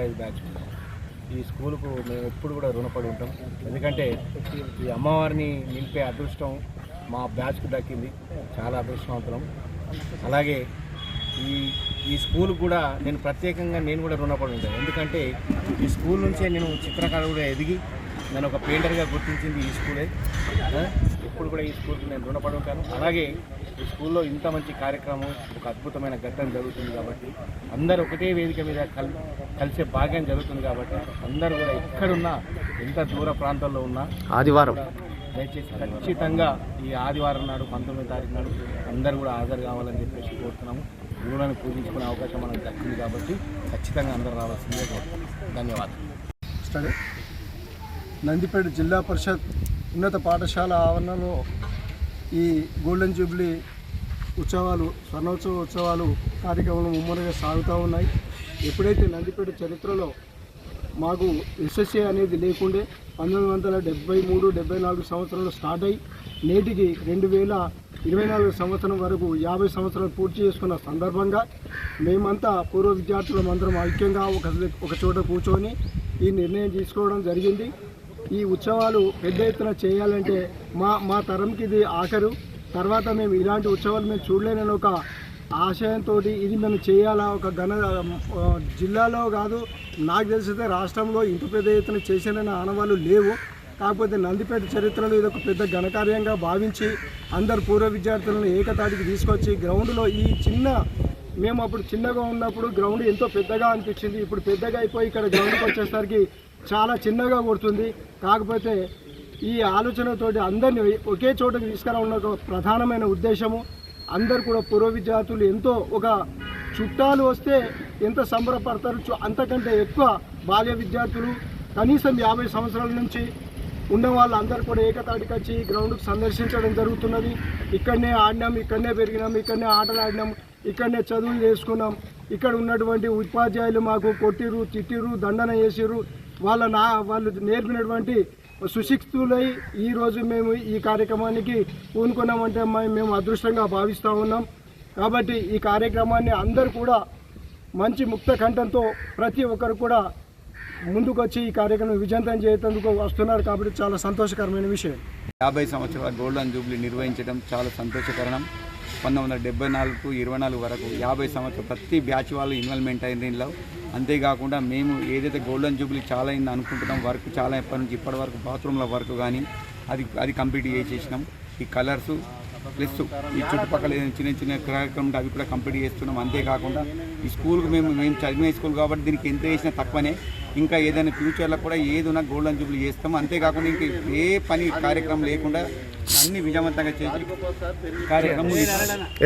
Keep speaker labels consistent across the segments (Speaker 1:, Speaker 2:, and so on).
Speaker 1: నాలుగు ఐదు బ్యాచ్ ఈ స్కూల్కు మేము ఎప్పుడు కూడా రుణపడి ఉంటాం. ఎందుకంటే ఈ అమ్మవారిని నింపే అదృష్టం మా బ్యాచ్కు దక్కింది. చాలా అదృష్టవంతులం. అలాగే ఈ ఈ స్కూల్ కూడా నేను ప్రత్యేకంగా నేను కూడా రుణపడి ఉంటాను. ఎందుకంటే ఈ స్కూల్ నుంచే నేను చిత్రకారుడుగా ఎదిగి నేను ఒక పెయింటర్గా గుర్తించింది ఈ స్కూలే. ఆ, ఇప్పుడు కూడా ఈ స్కూల్కి నేను రుణపడి ఉంటాను. అలాగే ఈ స్కూల్లో ఇంత మంచి కార్యక్రమం ఒక అద్భుతమైన ఘట్టం జరుగుతుంది కాబట్టి అందరూ ఒకటే వేదిక మీద కల్ కలిసే భాగ్యం జరుగుతుంది కాబట్టి అందరూ కూడా ఎక్కడున్నా ఎంత దూర ప్రాంతాల్లో ఉన్నా
Speaker 2: ఆదివారం.
Speaker 1: దయచేసి ఖచ్చితంగా ఈ ఆదివారం నాడు పంతొమ్మిది తారీఖు నాడు అందరూ కూడా హాజరు కావాలని చెప్పేసి కోరుతున్నాము. గురువులను పూజించుకునే అవకాశం మనకు దక్కింది కాబట్టి ఖచ్చితంగా అందరూ రావాల్సిందే. ధన్యవాదాలు.
Speaker 3: స్టడీ. నందిపేట జిల్లా పరిషత్ ఉన్నత పాఠశాల ఆవరణలో ఈ గోల్డెన్ జూబ్లీ ఉత్సవాలు స్వర్ణోత్సవ ఉత్సవాలు కార్యక్రమాలు ముమ్మరంగా సాగుతూ ఉన్నాయి. ఎప్పుడైతే నందిపేట చరిత్రలో మాకు ఎస్ఎస్ఏ అనేది లేకుండే పంతొమ్మిది వందల డెబ్బై మూడు డెబ్బై నాలుగు సంవత్సరంలో స్టార్ట్ అయ్యి నేటికి రెండు వేల ఇరవై నాలుగు సంవత్సరం వరకు యాభై సంవత్సరాలు పూర్తి చేసుకున్న సందర్భంగా మేమంతా పూర్వ విద్యార్థులం అందరం ఐక్యంగా ఒక ఒక చోట కూర్చొని ఈ నిర్ణయం తీసుకోవడం జరిగింది. ఈ ఉత్సవాలు పెద్ద ఎత్తున చేయాలంటే మా మా తరంకి ఇది ఆఖరు. తర్వాత మేము ఇలాంటి ఉత్సవాలు మేము చూడలేనని ఒక ఆశయంతో ఇది మేము చేయాలా? ఒక ఘన జిల్లాలో కాదు నాకు తెలిసితే రాష్ట్రంలో ఇంత పెద్ద ఎత్తున చేసిన ఆనవాళ్ళు లేవు. కాకపోతే నందిపేట చరిత్రలో ఇది ఒక పెద్ద ఘనకార్యంగా భావించి అందరు పూర్వ విద్యార్థులను ఏకతాటికి తీసుకొచ్చి గ్రౌండ్లో ఈ చిన్న మేము అప్పుడు చిన్నగా ఉన్నప్పుడు గ్రౌండ్ ఎంతో పెద్దగా అనిపించింది. ఇప్పుడు పెద్దగా అయిపోయి ఇక్కడ గ్రౌండ్కి వచ్చేసరికి చాలా చిన్నగా కొడుతుంది. కాకపోతే ఈ ఆలోచనతోటి అందరినీ ఒకే చోటకి తీసుకురావడం ఒక ప్రధానమైన ఉద్దేశము. అందరు కూడా పూర్వ విద్యార్థులు ఎంతో ఒక చుట్టాలు వస్తే ఎంత సంబరపడతారు? అంతకంటే ఎక్కువ బాల్య విద్యార్థులు కనీసం యాభై సంవత్సరాల నుంచి ఉన్న వాళ్ళందరూ కూడా ఏకతాటికి వచ్చి గ్రౌండ్కి సందర్శించడం జరుగుతున్నది. ఇక్కడనే ఆడినాం ఇక్కడనే పెరిగినాం ఇక్కడనే ఆటలు ఆడినాం ఇక్కడనే చదువులు చేసుకున్నాం. ఇక్కడ ఉన్నటువంటి ఉపాధ్యాయులు మాకు కొట్టిరు తిట్టిరు దండన చేసిరు వాళ్ళ నా వాళ్ళు నేర్పినటువంటి సుశిక్షితులై ఈరోజు మేము ఈ కార్యక్రమానికి పూనుకున్నామంటే మేము అదృష్టంగా భావిస్తూ ఉన్నాం. కాబట్టి ఈ కార్యక్రమాన్ని అందరూ కూడా మంచి ముక్త కంఠంతో ప్రతి ఒక్కరు కూడా ముందుకొచ్చి ఈ కార్యక్రమం విజయంతం చేసేందుకు వస్తున్నారు కాబట్టి చాలా సంతోషకరమైన విషయం.
Speaker 4: యాభై సంవత్సరాల గోల్డెన్ జూబ్లీ నిర్వహించడం చాలా సంతోషకరణం. పంతొమ్మిది వందల డెబ్బై నాలుగు ఇరవై నాలుగు వరకు యాభై సంవత్సరాలు ప్రతి బ్యాచ్ వాళ్ళు ఇన్వాల్వ్మెంట్ అయింది దీనిలో అంతేకాకుండా మేము ఏదైతే గోల్డెన్ జూబ్లీ చాలా అయింది అనుకుంటున్నాం వర్క్ చాలా ఎప్పటి నుంచి ఇప్పటి వరకు బాత్రూమ్ల వర్క్ కానీ అది అది కంప్లీట్ చేసేసినాం. ఈ కలర్స్ ప్లస్ ఈ చుట్టుపక్కల ఏదైనా చిన్న చిన్న కార్యక్రమం ఉంటే అవి కూడా కంప్లీట్ చేస్తున్నాం. అంతేకాకుండా ఈ స్కూల్కి మేము మేము చదివిన స్కూల్ కాబట్టి దీనికి ఎంత చేసినా తక్కువనే. ఇంకా ఏదైనా ఫ్యూచర్లో కూడా ఏది ఉన్నా గోల్డెన్ జూబ్లీ చేస్తాం. అంతేకాకుండా ఇంక ఏ పని కార్యక్రమం లేకుండా అన్ని విజయవంతంగా చేసి కార్యక్రమం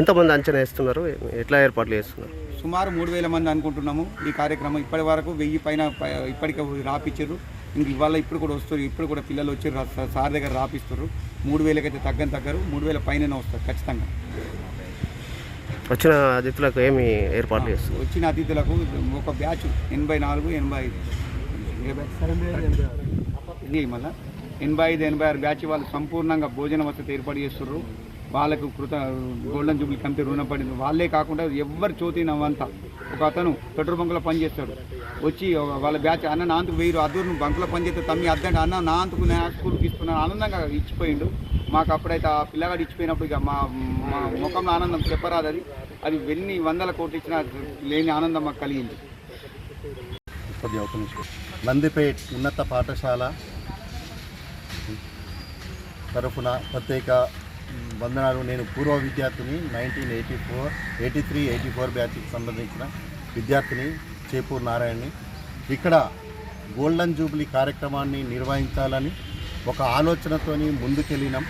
Speaker 2: ఎంతమంది అంచనా వేస్తున్నారు? ఎట్లా ఏర్పాట్లు చేస్తున్నారు?
Speaker 4: సుమారు మూడు వేల మంది అనుకుంటున్నాము. ఈ కార్యక్రమం ఇప్పటి వరకు వెయ్యి పైన ఇప్పటికే రాపిచ్చారు. ఇంక ఇవాళ ఇప్పుడు కూడా వస్తారు. ఇప్పుడు కూడా పిల్లలు వచ్చి సార్ దగ్గర రాపిస్తారు. మూడు వేలకైతే తగ్గని తగ్గరు. మూడు వేల పైన వస్తారు ఖచ్చితంగా.
Speaker 2: వచ్చిన అతిథులకు ఏమి ఏర్పాట్లు చేస్తున్నారు?
Speaker 4: వచ్చిన అతిథులకు ఒక బ్యాచ్ ఎనభై నాలుగు ఎనభై ఐదు. ఇది మళ్ళీ. ఎనభై ఐదు ఎనభై ఆరు బ్యాచ్ వాళ్ళు సంపూర్ణంగా భోజన వసతి ఏర్పాటు చేస్తున్నారు వాళ్ళకు కృత గోల్డెన్ జూబ్లీ కమిటీ రుణపడింది వాళ్ళే కాకుండా ఎవరు చోతి నవ్వంతా. ఒక అతను పెట్రోల్ బంకులో పనిచేస్తాడు వచ్చి వాళ్ళ బ్యాచ్ అన్న నా వేయరు వెయ్యి అద్దరు బంకులో పనిచేస్తే తమ్మి అద్దండి అన్న నా అంతకు నా స్కూల్కి ఇస్తున్నాను ఆనందంగా ఇచ్చిపోయిండు. మాకు అప్పుడైతే ఆ పిల్లగాడు ఇచ్చిపోయినప్పుడు ఇక మా మా ముఖంలో ఆనందం చెప్పరాదు అది. అది ఎన్ని వందల కోట్లు ఇచ్చినా లేని ఆనందం మాకు కలిగింది.
Speaker 5: నందిపేట్ ఉన్నత పాఠశాల తరఫున ప్రత్యేక వందనాలు. నేను పూర్వ విద్యార్థిని nineteen eighty four eighty three eighty four బ్యాచ్కి సంబంధించిన విద్యార్థిని చేపూర్ నారాయణని. ఇక్కడ గోల్డెన్ జూబ్లీ కార్యక్రమాన్ని నిర్వహించాలని ఒక ఆలోచనతోని ముందుకెళ్ళినాం.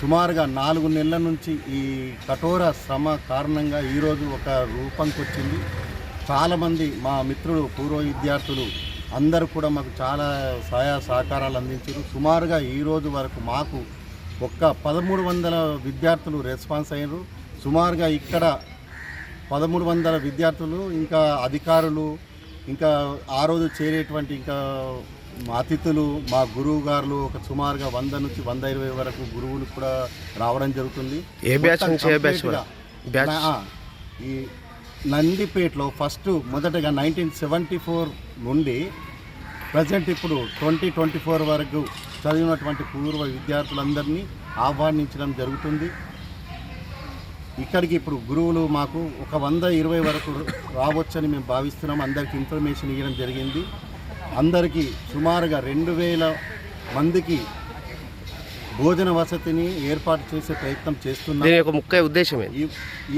Speaker 5: సుమారుగా నాలుగు నెలల నుంచి ఈ కఠోర శ్రమ కారణంగా ఈరోజు ఒక రూపంకొచ్చింది. చాలామంది మా మిత్రులు పూర్వ విద్యార్థులు అందరూ కూడా మాకు చాలా సహాయ సహకారాలు అందించారు. సుమారుగా ఈ రోజు వరకు మాకు ఒక్క పదమూడు వందల విద్యార్థులు రెస్పాన్స్ అయ్యారు సుమారుగా ఇక్కడ పదమూడు వందల విద్యార్థులు ఇంకా అధికారులు ఇంకా ఆ రోజు చేరేటువంటి ఇంకా మా అతిథులు మా గురువు గారులు ఒక సుమారుగా వంద నుంచి వంద ఇరవై వరకు గురువులు కూడా రావడం జరుగుతుంది.
Speaker 2: ఏ బ్యాచ్
Speaker 5: మొత్తం
Speaker 2: నుంచి ఏ బ్యాచ్
Speaker 5: కంప్లీట్గా
Speaker 2: బ్యాచ్?
Speaker 5: నా- ఆ, ఈ నందిపేటలో ఫస్ట్ మొదటగా నైన్టీన్ సెవెంటీ ఫోర్ నుండి ప్రజెంట్ ఇప్పుడు ట్వంటీ ట్వంటీ ఫోర్ వరకు చదివినటువంటి పూర్వ విద్యార్థులందరినీ ఆహ్వానించడం జరుగుతుంది. ఇక్కడికి ఇప్పుడు గురువులు మాకు ఒక వంద ఇరవై వరకు రావచ్చని మేము భావిస్తున్నాం. అందరికి ఇన్ఫర్మేషన్ ఇవ్వడం జరిగింది. అందరికీ సుమారుగా రెండు వేల మందికి భోజన వసతిని ఏర్పాటు చేసే ప్రయత్నం చేస్తున్నాం.
Speaker 2: ముఖ్య ఉద్దేశం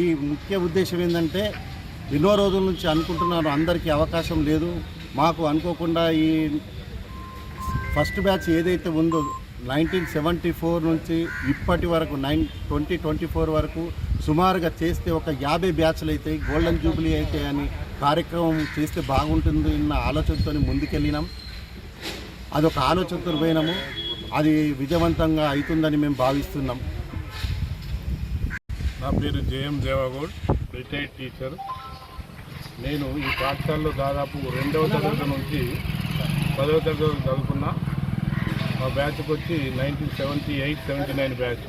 Speaker 5: ఈ ముఖ్య ఉద్దేశం ఏంటంటే ఎన్నో రోజుల నుంచి అనుకుంటున్నారు అందరికీ అవకాశం లేదు. మాకు అనుకోకుండా ఈ ఫస్ట్ బ్యాచ్ ఏదైతే ఉందో నైన్టీన్ సెవెంటీ ఫోర్ నుంచి ఇప్పటి వరకు నైన్ ట్వంటీ ట్వంటీ ఫోర్ వరకు సుమారుగా చేస్తే ఒక యాభై బ్యాచ్లు అయితే గోల్డెన్ జూబ్లీ అయితే అని కార్యక్రమం చేస్తే బాగుంటుంది అన్న ఆలోచనతో ముందుకెళ్ళినాం. అదొక ఆలోచనతో పోయినాము. అది విజయవంతంగా అవుతుందని మేము భావిస్తున్నాం.
Speaker 6: నా పేరు జేఎం దేవాగౌడ్ రిటైర్డ్ టీచర్. నేను ఈ పాఠశాలలో దాదాపు రెండవ తరగతి నుంచి పదవ తరగతి వరకు చదువుకున్నా. మా బ్యాచ్కి వచ్చి nineteen seventy eight seventy nine batch.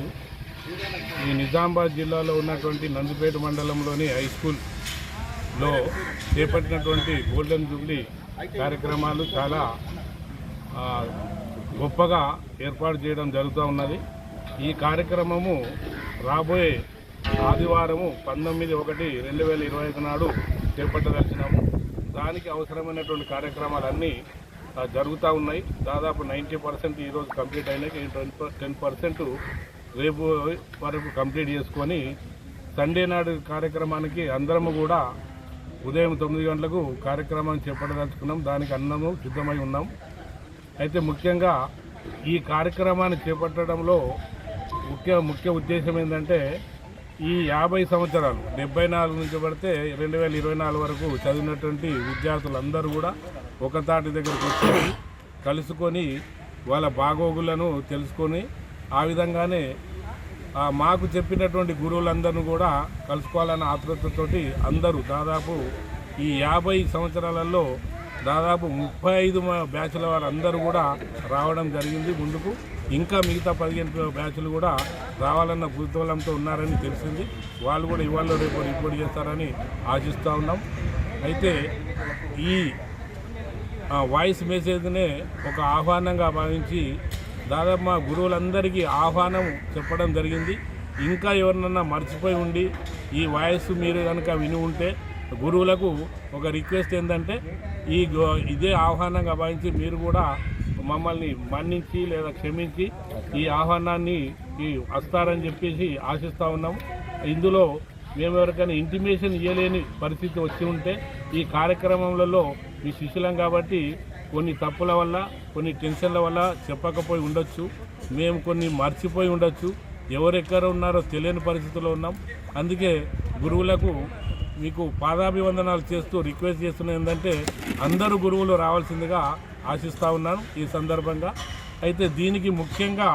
Speaker 6: ఈ నిజామాబాద్ జిల్లాలో ఉన్నటువంటి నందిపేట మండలంలోని హై స్కూల్లో చేపట్టినటువంటి గోల్డెన్ జూబ్లీ కార్యక్రమాలు చాలా గొప్పగా ఏర్పాటు చేయడం జరుగుతూ ఉన్నది. ఈ కార్యక్రమము రాబోయే ఆదివారము పంతొమ్మిది ఒకటి రెండు వేల ఇరవై ఐదు నాడు చేపట్టదలిచినాము దానికి అవసరమైనటువంటి కార్యక్రమాలన్నీ జరుగుతూ ఉన్నాయి. దాదాపు నైంటీ పర్సెంట్ ఈరోజు కంప్లీట్ అయినాయి. టెన్ పర్సెంట్ రేపు వరకు కంప్లీట్ చేసుకొని సండే నాడు కార్యక్రమానికి అందరము కూడా ఉదయం తొమ్మిది గంటలకు కార్యక్రమాన్ని చేపట్టదలుచుకున్నాం. దానికి అన్నము సిద్ధమై ఉన్నాం. అయితే ముఖ్యంగా ఈ కార్యక్రమాన్ని చేపట్టడంలో ముఖ్య ముఖ్య ఉద్దేశం ఏంటంటే ఈ యాభై సంవత్సరాలు డెబ్బై నాలుగు నుంచి పడితే రెండు వేల ఇరవై నాలుగు వరకు చదివినటువంటి విద్యార్థులందరూ కూడా ఒక తాటి దగ్గరకు వచ్చి కలుసుకొని వాళ్ళ బాగోగులను తెలుసుకొని ఆ విధంగానే మాకు చెప్పినటువంటి గురువులందరినీ కూడా కలుసుకోవాలన్న ఆతృతతోటి అందరూ దాదాపు ఈ యాభై సంవత్సరాలలో దాదాపు ముప్పై ఐదు మ- బ్యాచ్ల వారు అందరూ కూడా రావడం జరిగింది ముందుకు. ఇంకా మిగతా పదిహేను బ్యాచ్లు కూడా రావాలన్న కుతూహలంతో ఉన్నారని తెలిసింది. వాళ్ళు కూడా ఇవాళ రేపు రిపోర్ట్ చేస్తారని ఆశిస్తూ ఉన్నాం. అయితే ఈ వాయిస్ మెసేజ్నే ఒక ఆహ్వానంగా భావించి దాదాపు మా గురువులందరికీ ఆహ్వానం చెప్పడం జరిగింది. ఇంకా ఎవరినన్నా మర్చిపోయి ఉండి ఈ వాయిస్ మీరు కనుక విని ఉంటే గురువులకు ఒక రిక్వెస్ట్ ఏంటంటే ఈ గో- ఇదే ఆహ్వానంగా భావించి మీరు కూడా మమ్మల్ని మన్నించి లేదా క్షమించి ఈ ఆహ్వానాన్ని ఈ వస్తారని చెప్పేసి ఆశిస్తూ ఉన్నాం. ఇందులో మేము ఎవరికైనా ఇంటిమేషన్ ఇవ్వలేని పరిస్థితి వచ్చి ఉంటే ఈ కార్యక్రమంలో మీ శిష్యులం కాబట్టి కొన్ని తప్పుల వల్ల కొన్ని టెన్షన్ల వల్ల చెప్పకపోయి ఉండొచ్చు. మేము కొన్ని మర్చిపోయి ఉండొచ్చు. ఎవరెక్కడ ఉన్నారో తెలియని పరిస్థితిలో ఉన్నాం. అందుకే గురువులకు మీకు పాదాభివందనాలు చేస్తూ రిక్వెస్ట్ చేస్తున్న ఏంటంటే అందరూ గురువులు రావాల్సిందిగా ఆశిస్తూ ఉన్నాను ఈ సందర్భంగా. అయితే దీనికి ముఖ్యంగా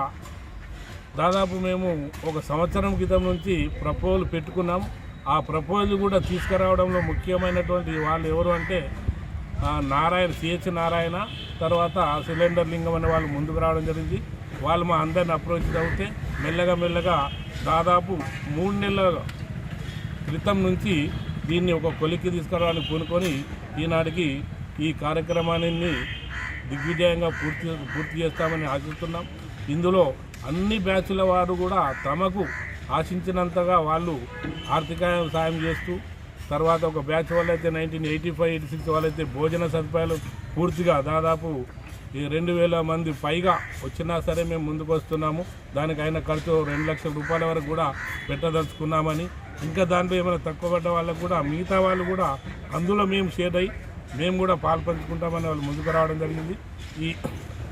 Speaker 6: దాదాపు మేము ఒక సంవత్సరం క్రితం నుంచి ప్రపోజల్ పెట్టుకున్నాం. ఆ ప్రపోజల్ కూడా తీసుకురావడంలో ముఖ్యమైనటువంటి వాళ్ళు ఎవరు అంటే నారాయణ సిహెచ్ నారాయణ తర్వాత సిలిండర్ లింగం అనే వాళ్ళు ముందుకు రావడం జరిగింది. వాళ్ళు మా అందరిని అప్రోచ్ అవుతే మెల్లగా మెల్లగా దాదాపు మూడు నెలల క్రితం నుంచి దీన్ని ఒక కొలిక్కి తీసుకురావడానికి పూనుకొని ఈనాటికి ఈ కార్యక్రమాన్ని దిగ్విజయంగా పూర్తి పూర్తి చేస్తామని ఆశిస్తున్నాం. ఇందులో అన్ని బ్యాచ్ల వారు కూడా తమకు ఆశించినంతగా వాళ్ళు ఆర్థిక సాయం చేస్తూ తర్వాత ఒక బ్యాచ్ వాళ్ళైతే nineteen eighty five eighty six వాళ్ళైతే భోజన సదుపాయాలు పూర్తిగా దాదాపు ఈ రెండు వేల మంది పైగా వచ్చినా సరే మేము ముందుకు వస్తున్నాము. దానికి ఖర్చు రెండు లక్షల రూపాయల వరకు కూడా పెట్టదలుచుకున్నామని. ఇంకా దాంట్లో ఏమైనా తక్కువ పడ్డ వాళ్ళకు కూడా మిగతా వాళ్ళు కూడా అందులో మేము షేర్ అయ్యి మేము కూడా పాల్పంచుకుంటామని వాళ్ళు ముందుకు రావడం జరిగింది. ఈ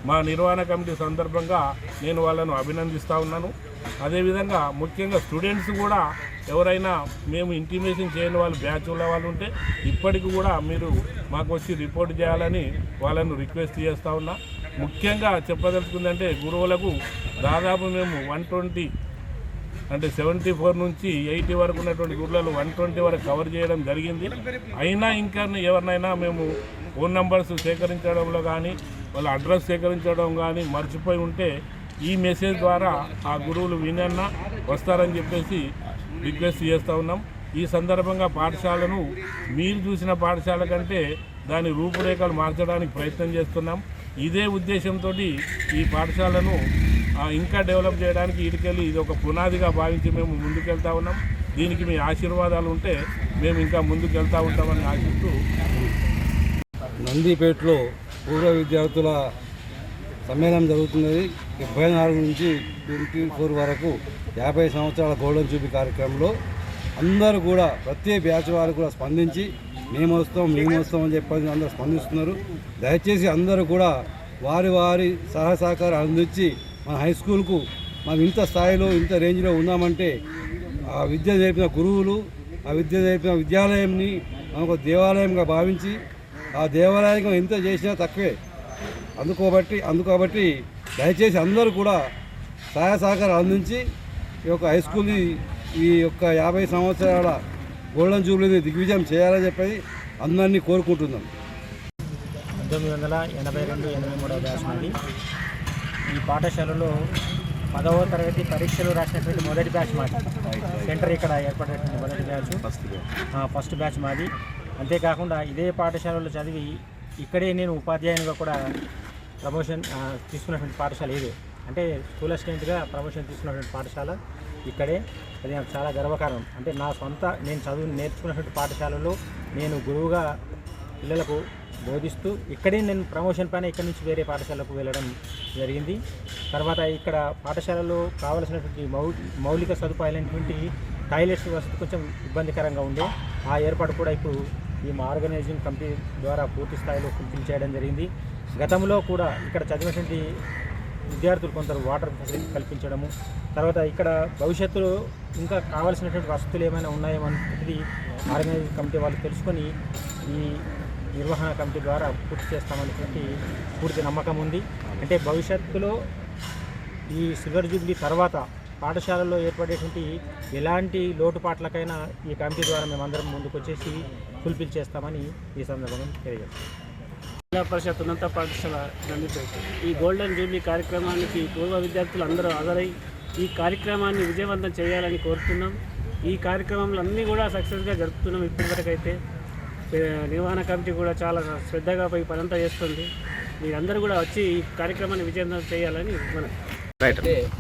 Speaker 6: మా నిర్వహణ కమిటీ సందర్భంగా నేను వాళ్ళను అభినందిస్తూ ఉన్నాను. అదేవిధంగా ముఖ్యంగా స్టూడెంట్స్ కూడా ఎవరైనా మేము ఇంటిమేషన్ చేయని వాళ్ళు బ్యాచ్ ఉన్న వాళ్ళు ఉంటే ఇప్పటికి కూడా మీరు మాకు వచ్చి రిపోర్ట్ చేయాలని వాళ్ళను రిక్వెస్ట్ చేస్తూ ఉన్నా. ముఖ్యంగా చెప్పదలుచుకుందంటే గురువులకు దాదాపు మేము వన్ ట్వంటీ అంటే సెవెంటీ ఫోర్ నుంచి ఎయిటీ వరకు ఉన్నటువంటి గుడ్లలో వన్ ట్వంటీ వరకు కవర్ చేయడం జరిగింది. అయినా ఇంకా ఎవరినైనా మేము ఫోన్ నెంబర్స్ సేకరించడంలో కానీ వాళ్ళ అడ్రస్ సేకరించడం కానీ మర్చిపోయి ఉంటే ఈ మెసేజ్ ద్వారా ఆ గురువులు వినన్నా వస్తారని చెప్పేసి రిక్వెస్ట్ చేస్తూ ఉన్నాం. ఈ సందర్భంగా పాఠశాలను మీరు చూసిన పాఠశాల కంటే దాని రూపురేఖలు మార్చడానికి ప్రయత్నం చేస్తున్నాం. ఇదే ఉద్దేశంతో ఈ పాఠశాలను ఇంకా డెవలప్ చేయడానికి ఇటుకెళ్ళి ఇది ఒక పునాదిగా భావించి మేము ముందుకెళ్తా ఉన్నాం. దీనికి మీ ఆశీర్వాదాలు ఉంటే మేము ఇంకా ముందుకెళ్తా ఉంటామని ఆశిస్తూ
Speaker 7: నందిపేటలో పూర్వ విద్యార్థుల సమ్మేళనం జరుగుతున్నది. డెబ్బై నాలుగు నుంచి ట్వంటీ ఫోర్ వరకు యాభై సంవత్సరాల గోల్డెన్ చూపి కార్యక్రమంలో అందరూ కూడా ప్రతి బ్యాచ్ వారు కూడా స్పందించి మేము వస్తాం మేము వస్తాం అని చెప్పి అందరూ స్పందిస్తున్నారు. దయచేసి అందరూ కూడా వారి వారి సహసహకారం సహకారం అందించి మన హై స్కూల్కు మనం ఇంత స్థాయిలో ఇంత రేంజ్లో ఉన్నామంటే ఆ విద్య నేర్పిన గురువులు ఆ విద్య నేర్పిన విద్యాలయంని మనం ఒక దేవాలయంగా భావించి ఆ దేవాలయానికి ఎంత చేసినా తక్కువే. అందుకోబట్టి అందుకోబట్టి దయచేసి అందరూ కూడా సహాయ సహకారం అందించి ఈ యొక్క హై స్కూల్ని ఈ యొక్క యాభై సంవత్సరాల గోల్డెన్ జూబ్లీని దిగ్విజయం చేయాలని చెప్పి అందరినీ కోరుకుంటున్నాం.
Speaker 8: పంతొమ్మిది వందల ఎనభై రెండు ఎనభై మూడవ బ్యాచ్ నుండి పాఠశాలలో పదవ తరగతి పరీక్షలు రాసినటువంటి మొదటి బ్యాచ్ మాది. సెంటర్ ఇక్కడ ఏర్పడినటువంటి మొదటి బ్యాచ్. ఫస్ట్ బ్యాచ్ మాది. అంతేకాకుండా ఇదే పాఠశాలలో చదివి ఇక్కడే నేను ఉపాధ్యాయునిగా కూడా ప్రమోషన్ తీసుకున్నటువంటి పాఠశాల ఇదే. అంటే స్కూల్ అసిస్టెంట్గా ప్రమోషన్ తీసుకున్నటువంటి పాఠశాల ఇక్కడే. అది నాకు చాలా గర్వకారణం. అంటే నా సొంత నేను చదువు నేర్చుకున్నటువంటి పాఠశాలలో నేను గురువుగా పిల్లలకు బోధిస్తూ ఇక్కడే నేను ప్రమోషన్ పైన ఇక్కడ నుంచి వేరే పాఠశాలకు వెళ్ళడం జరిగింది. తర్వాత ఇక్కడ పాఠశాలలో కావలసినటువంటి మౌ మౌలిక సదుపాయాలైనటువంటి టాయిలెట్స్ వసతి కొంచెం ఇబ్బందికరంగా ఉండే. ఆ ఏర్పాటు కూడా ఇప్పుడు ఈ మా ఆర్గనైజింగ్ కమిటీ ద్వారా పూర్తి స్థాయిలో ఫుల్ఫిల్ చేయడం జరిగింది. గతంలో కూడా ఇక్కడ చదివినటువంటి విద్యార్థులు కొందరు వాటర్ ఫెసిలిటీ కల్పించడము తర్వాత ఇక్కడ భవిష్యత్తులో ఇంకా కావాల్సినటువంటి వసతులు ఏమైనా ఉన్నాయేమో అనేది ఆర్గనైజింగ్ కమిటీ వాళ్ళు తెలుసుకొని ఈ నిర్వహణ కమిటీ ద్వారా పూర్తి చేస్తామనేటువంటి పూర్తి నమ్మకం ఉంది. అంటే భవిష్యత్తులో ఈ సిల్వర్ జూబ్లీ తర్వాత పాఠశాలలో ఏర్పడేటువంటి ఎలాంటి లోటుపాట్లకైనా ఈ కమిటీ ద్వారా మేమందరం ముందుకు వచ్చేసి ఫుల్ఫిల్ చేస్తామని ఈ సందర్భంగా తెలియజేస్తాం
Speaker 9: జిల్లా పరిషత్ ఉన్నత పాఠశాల ఈ గోల్డెన్ జూబ్లీ కార్యక్రమానికి పూర్వ విద్యార్థులు అందరూ హాజరై ఈ కార్యక్రమాన్ని విజయవంతం చేయాలని కోరుతున్నాం. ఈ కార్యక్రమంలో అన్నీ కూడా సక్సెస్గా జరుపుతున్నాం ఇప్పటివరకైతే. నిర్వహణ కమిటీ కూడా చాలా శ్రద్ధగా పోయి పనంతా చేస్తుంది. మీరందరూ కూడా వచ్చి ఈ కార్యక్రమాన్ని విజయవంతం చేయాలని మనం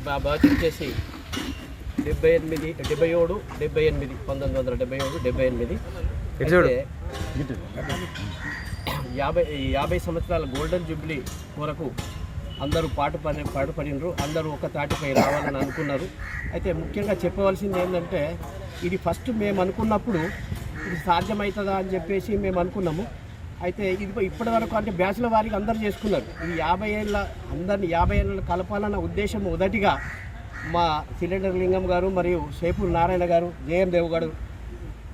Speaker 10: మా బ్యాచ్ వచ్చేసి డెబ్బై ఎనిమిది డెబ్బై ఏడు డెబ్బై ఎనిమిది పంతొమ్మిది వందల డెబ్బై ఏడు డెబ్బై ఎనిమిది. యాభై యాభై సంవత్సరాల గోల్డెన్ జూబ్లీ కొరకు అందరూ పాటు పని పాటుపడినరు అందరూ ఒక తాటిపై రావాలని అనుకున్నారు. అయితే ముఖ్యంగా చెప్పవలసింది ఏంటంటే ఇది ఫస్ట్ మేము అనుకున్నప్పుడు ఇది సాధ్యమవుతుందా అని చెప్పేసి మేము అనుకున్నాము. అయితే ఇది ఇప్పటి వరకు అంటే బ్యాచ్ల వారికి అందరూ చేసుకున్నారు. ఇది యాభై ఏళ్ళ అందరిని యాభై ఏళ్ళ కలపాలన్న ఉద్దేశం మొదటిగా మా సిలిండర్ లింగం గారు మరియు సేపూరు నారాయణ గారు జయం దేవ్ గారు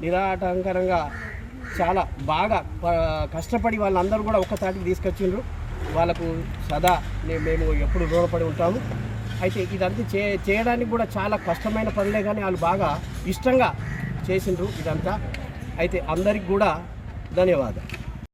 Speaker 10: నిరాటంకరంగా చాలా బాగా కష్టపడి వాళ్ళందరూ కూడా ఒక్కసారికి తీసుకొచ్చిండ్రు. వాళ్ళకు సదా మేము ఎప్పుడు రుణపడి ఉంటాము. అయితే ఇదంతా చే చేయడానికి కూడా చాలా కష్టమైన పనులే కానీ వాళ్ళు బాగా ఇష్టంగా చేసిండ్రు ఇదంతా. అయితే అందరికి కూడా ధన్యవాదాలు.